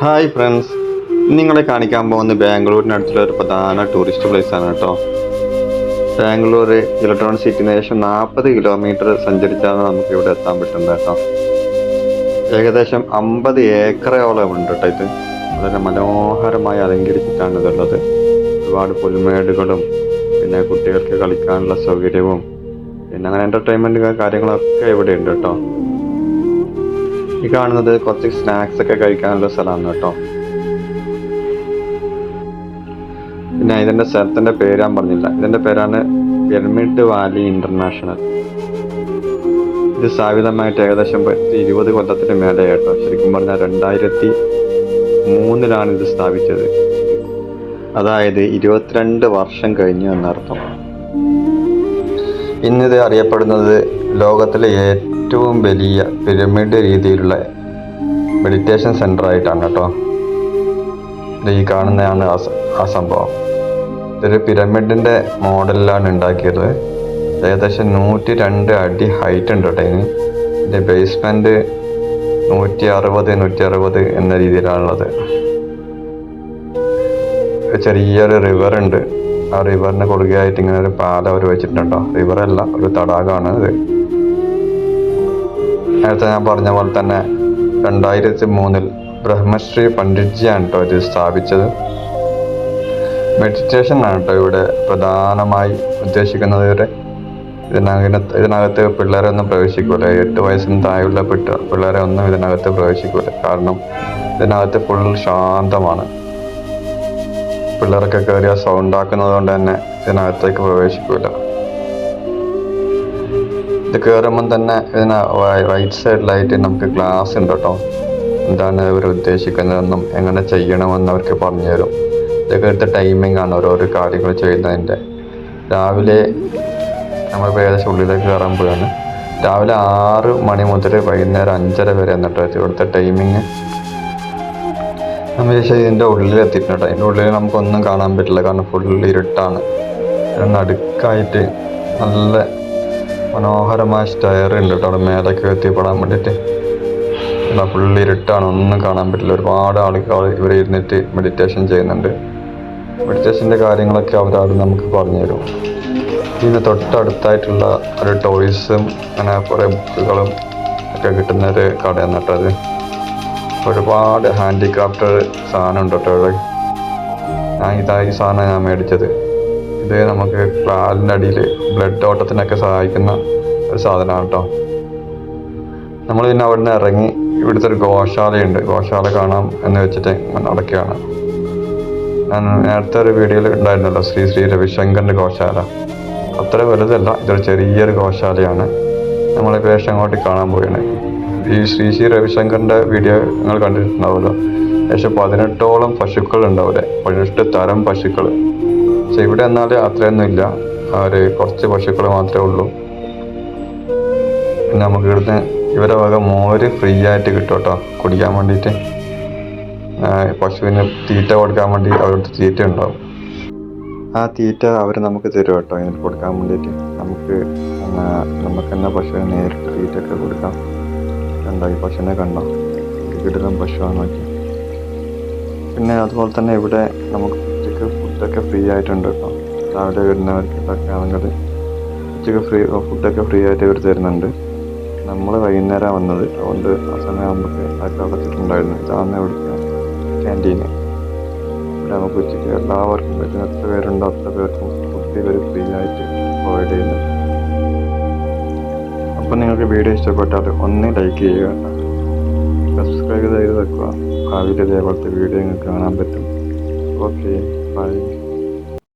Hi friends നിങ്ങളെ കാണിക്കാൻ പോകുന്ന ബാംഗ്ലൂരിനടുത്തുള്ള ഒരു പ്രധാന ടൂറിസ്റ്റ് പ്ലേസ് ആണ് കേട്ടോ. ബാംഗ്ലൂർ ഇലക്ട്രോണിക് സിറ്റിന് ഏകദേശം നാൽപ്പത് കിലോമീറ്റർ സഞ്ചരിച്ചാണ് നമുക്ക് ഇവിടെ എത്താൻ പറ്റുന്നത് കേട്ടോ. ഏകദേശം അമ്പത് ഏക്കറയോളം ഉണ്ട് കേട്ടോ ഇത്. വളരെ മനോഹരമായി അലങ്കരിച്ചിട്ടാണ് ഇതുള്ളത്. ഒരുപാട് പുൽമേടുകളും പിന്നെ കുട്ടികൾക്ക് കളിക്കാനുള്ള സൗകര്യവും പിന്നെ അങ്ങനെ എന്റർടൈൻമെന്റ് കാര്യങ്ങളൊക്കെ ഇവിടെ ഉണ്ട് കേട്ടോ. ഈ കാണുന്നത് കുറച്ച് സ്നാക്സ് ഒക്കെ കഴിക്കാനുള്ള സ്ഥലമാണ് കേട്ടോ. പിന്നെ ഇതിന്റെ സ്ഥലത്തിന്റെ പേര് ഞാൻ പറഞ്ഞില്ല. ഇതിന്റെ പേരാണ് എൽമിഡ് വാലി ഇന്റർനാഷണൽ ഇത് സ്ഥാപിതമായിട്ട് ഏകദേശം ഇരുപത് കൊല്ലത്തിന് മേലെ കേട്ടോ. ശരിക്കും പറഞ്ഞാൽ രണ്ടായിരത്തി മൂന്നിലാണ് ഇത് സ്ഥാപിച്ചത്. അതായത് ഇരുപത്തിരണ്ട് വർഷം കഴിഞ്ഞു എന്നർത്ഥം. ഇന്നിത് അറിയപ്പെടുന്നത് ലോകത്തിലെ ഏറ്റവും വലിയ പിരമിഡ് രീതിയിലുള്ള മെഡിറ്റേഷൻ സെന്റർ ആയിട്ടാണ് കേട്ടോ. ഈ കാണുന്നതാണ് ആ സംഭവം. ഇതൊരു പിരമിഡിന്റെ മോഡലിലാണ് ഉണ്ടാക്കിയത്. ഏകദേശം നൂറ്റി രണ്ട് അടി ഹൈറ്റ് ഉണ്ട് കേട്ടോ ഇതിന് ഇതിന്റെ ബേസ്മെന്റ് നൂറ്റി അറുപത് നൂറ്റി അറുപത് എന്ന രീതിയിലാണുള്ളത്. ചെറിയൊരു റിവർ ഉണ്ട്. ആ റിവറിന് കൊടുക്കുകയായിട്ട് ഇങ്ങനെ ഒരു പാലം അവർ വെച്ചിട്ടുണ്ടോ റിവറല്ല ഒരു തടാകമാണ് ഇത് നേരത്തെ ഞാൻ പറഞ്ഞ പോലെ തന്നെ രണ്ടായിരത്തി മൂന്നിൽ ബ്രഹ്മശ്രീ പണ്ഡിറ്റ്ജിയാണ് കേട്ടോ ഇത് സ്ഥാപിച്ചത്. മെഡിറ്റേഷൻ ആണ് കേട്ടോ ഇവിടെ പ്രധാനമായി ഉദ്ദേശിക്കുന്നത് ഇവരെ. ഇതിനകത്ത് ഇതിനകത്ത് പിള്ളേരെ ഒന്നും പ്രവേശിക്കൂല. എട്ട് വയസ്സിന് താഴെയുള്ള പിള്ളേരെ ഒന്നും ഇതിനകത്ത് പ്രവേശിക്കൂല. കാരണം ഇതിനകത്ത് ഫുൾ ശാന്തമാണ്. പിള്ളേരൊക്കെ കയറിയ സൗണ്ട് ആക്കുന്നത് കൊണ്ട് തന്നെ ഇതിനകത്തേക്ക് പ്രവേശിക്കൂല. ഇത് കയറുമ്പം തന്നെ ഇതിന് റൈറ്റ് സൈഡിലായിട്ട് നമുക്ക് ക്ലാസ് ഉണ്ട് കേട്ടോ എന്താണ് ഇവർ ഉദ്ദേശിക്കുന്നതെന്നും എങ്ങനെ ചെയ്യണമെന്ന് അവർക്ക് പറഞ്ഞു തരും. ഇതൊക്കെ എടുത്ത ടൈമിംഗ് ആണ് ഓരോരോ കാര്യങ്ങൾ ചെയ്യുന്നതിന്റെ. രാവിലെ നമ്മൾ ഏകദേശം ഉള്ളിലേക്ക് കയറുമ്പോഴാണ് രാവിലെ ആറ് മണി മുതൽ വൈകുന്നേരം അഞ്ചര വരെ എന്നിട്ട് ഇവിടുത്തെ ടൈമിങ് നമ്മൾ ശരി ഇതിന്റെ ഉള്ളിൽ എത്തിയിട്ടുണ്ട് അതിന്റെ ഉള്ളിൽ നമുക്കൊന്നും കാണാൻ പറ്റില്ല. കാരണം ഫുൾ ഇരുട്ടാണ്. നടുക്കായിട്ട് നല്ല മനോഹരമായ സ്റ്റയർ ഉണ്ട് കേട്ടോ. അവിടെ മേലേക്ക് എത്തിപ്പെടാൻ വേണ്ടിയിട്ട്. ഫുൾ ഇരുട്ടാണ്. ഒന്നും കാണാൻ പറ്റില്ല. ഒരുപാട് ആളുകൾ ഇവിടെ ഇരുന്നിട്ട് മെഡിറ്റേഷൻ ചെയ്യുന്നുണ്ട്. മെഡിറ്റേഷന്റെ കാര്യങ്ങളൊക്കെ അവരവിടെ നമുക്ക് പറഞ്ഞു തരും ഇതിന് തൊട്ടടുത്തായിട്ടുള്ള ഒരു ടോയ്സും അങ്ങനെ കുറേ ബുക്കുകളും ഒക്കെ കിട്ടുന്ന ഒരു കടയാണ് അത് ഒരുപാട് ഹാൻഡിക്രാഫ്റ്റ് സാധനം ഉണ്ട് കേട്ടോ ഇവിടെ. ഞാൻ ഇതായി സാധനം ഞാൻ മേടിച്ചത്. ഇത് നമുക്ക് കാലിന്റെ അടിയിൽ ബ്ലഡ് ഓട്ടത്തിനൊക്കെ സഹായിക്കുന്ന ഒരു സാധനമാണ് കേട്ടോ നമ്മൾ പിന്നെ അവിടെ നിന്ന് ഇറങ്ങി ഇവിടുത്തെ ഒരു ഗോശാലയുണ്ട്. ഗോശാല കാണാം എന്ന് വെച്ചിട്ട് നടക്കുകയാണ്. ഞാൻ നേരത്തെ ഒരു വീഡിയോയിൽ ഉണ്ടായിരുന്നല്ലോ ശ്രീ ശ്രീ രവിശങ്കറിന്റെ ഗോശാല. അത്ര വലുതല്ല ഇതൊരു ചെറിയൊരു ഗോശാലയാണ്. നമ്മൾ ഏകദേശം അങ്ങോട്ട് കാണാൻ പോവുകയാണ്. ഈ ശ്രീ ശ്രീ രവിശങ്കറിന്റെ വീഡിയോ നിങ്ങൾ കണ്ടിട്ടുണ്ടാവുമല്ലോ. ഏകദേശം പതിനെട്ടോളം പശുക്കൾ ഉണ്ടാവില്ലേ പതിനെട്ട് തരം പശുക്കൾ പക്ഷെ ഇവിടെ എന്നാൽ അത്രയൊന്നും ഇല്ല. ഒരു കുറച്ച് പശുക്കൾ മാത്രമേ ഉള്ളൂ. പിന്നെ നമുക്ക് ഇവിടുന്ന് ഇവരെ വക മോര് ഫ്രീ ആയിട്ട് കിട്ടും കേട്ടോ കുടിക്കാൻ വേണ്ടിയിട്ട്. പശുവിന് തീറ്റ കൊടുക്കാൻ വേണ്ടി അവരുടെ തീറ്റ ഉണ്ടാവും. ആ തീറ്റ അവർ നമുക്ക് തരും കേട്ടോ ഇതിന് കൊടുക്കാൻ വേണ്ടിയിട്ട്. നമുക്ക് നമുക്ക് തന്നെ പശുവിന് നേരിട്ട് തീറ്റ ഒക്കെ കൊടുക്കാം. കണ്ടോ ഈ പശുവിനെ കണ്ടോ? കിടലും പശുവാണ് നോക്കി. പിന്നെ അതുപോലെ തന്നെ ഇവിടെ നമുക്ക് ഫുഡൊക്കെ ഫ്രീ ആയിട്ടുണ്ട്. കേട്ടോ രാവിലെ വരുന്നവർക്കൊക്കെ ആണെങ്കിൽ ഉച്ചയ്ക്ക് ഫ്രീ ഫുഡൊക്കെ ഫ്രീ ആയിട്ട് ഇവർ തരുന്നുണ്ട്. നമ്മൾ വൈകുന്നേരം വന്നത്. അതുകൊണ്ട് ആ സമയമാകുമ്പോൾ ഇതൊക്കെ അടച്ചിട്ടുണ്ടായിരുന്നു ഇതാണ് ഇവിടുത്തെ ക്യാന്റീന് ഇവിടെ നമുക്ക് ഉച്ചയ്ക്ക് എല്ലാവർക്കും പറ്റുന്ന എത്ര പേരുണ്ടോ അത്ര പേർക്കും ഫുഡ് ഇവർ ഫ്രീ ആയിട്ട് പ്രൊവൈഡ് ചെയ്യുന്നു. അപ്പം നിങ്ങൾക്ക് വീഡിയോ ഇഷ്ടപ്പെട്ടാൽ ഒന്ന് ലൈക്ക് ചെയ്യുക. സബ്സ്ക്രൈബ് ചെയ്ത് വെക്കുക. ഭാവിയിൽ ഇതേപോലത്തെ വീഡിയോ നിങ്ങൾക്ക് കാണാൻ പറ്റും. Okay Bye.